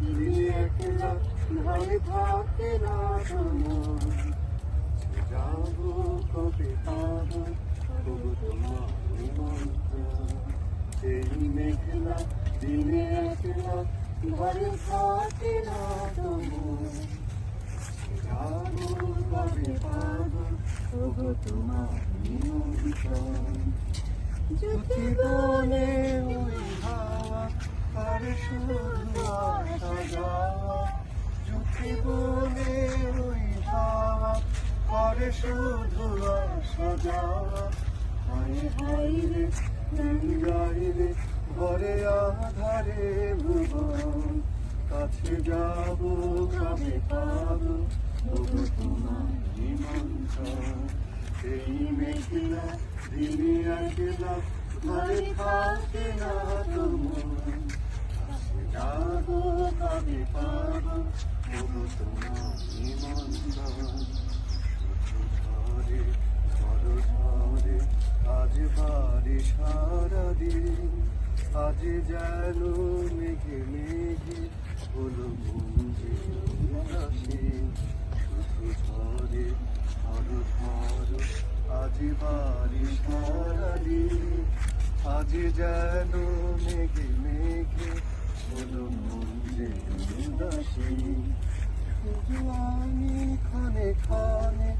দিনে একলা ঘরে থাকে না তোমার যাব কবে পাবো তবু তোমার এই মেঘলা দিনে একলা ঘরে থাকে না যদি বলে হাওয়া আর যদি বলে ওই হাওয়া আর শুধু যাওয়া হায় হায় রে গাই রে ঘরে আধারে ভুবন কাছে যাব কবে পাবো তবু তোমার নিমন্ত্রণ এই মেঘলা দিনে একলা ঘরে থাকে না তোমার কবে পাবো তবু তোমার নিমন্ত্রণ ঝরে ঝড় আজ বাড়ি সারা দিন আজ মেঘে মেঘে হলো মুঞ্জে শুধু ঝরে ঝড় ঝড় আজ বাড়ি সারা দিন আজ যেন মেঘে মেঘে আমি ক্ষণে ক্ষণে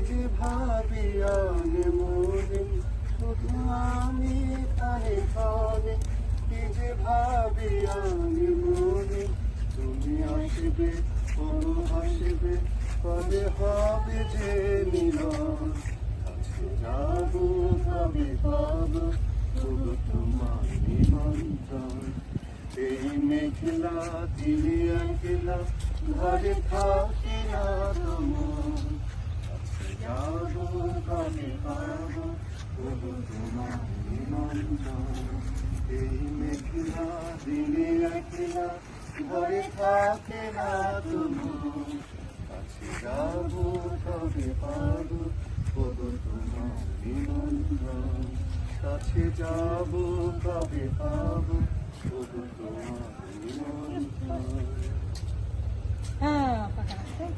যে ভাবি আনে মনে শুধু আমি ক্ষণে ক্ষণে যে ভাবি আনে মনে তুমি আসবে ও হাসবে কবে হবে যে মিলন কাছে যাব কবে পাবো তবু তোমার নিমন্ত্রণ এই মেঘলা দিনে একলা ঘরে থাকি না তোমার যাব কবে পাবো তবু তোমার এই মেঘলা দিনে একলা ঘরে থাকে না তোমার কাছে যাব কবে পাবো তবু তোমার নিমন্ত্রণ। কাছে যাব কবে পাবো তবু তোমার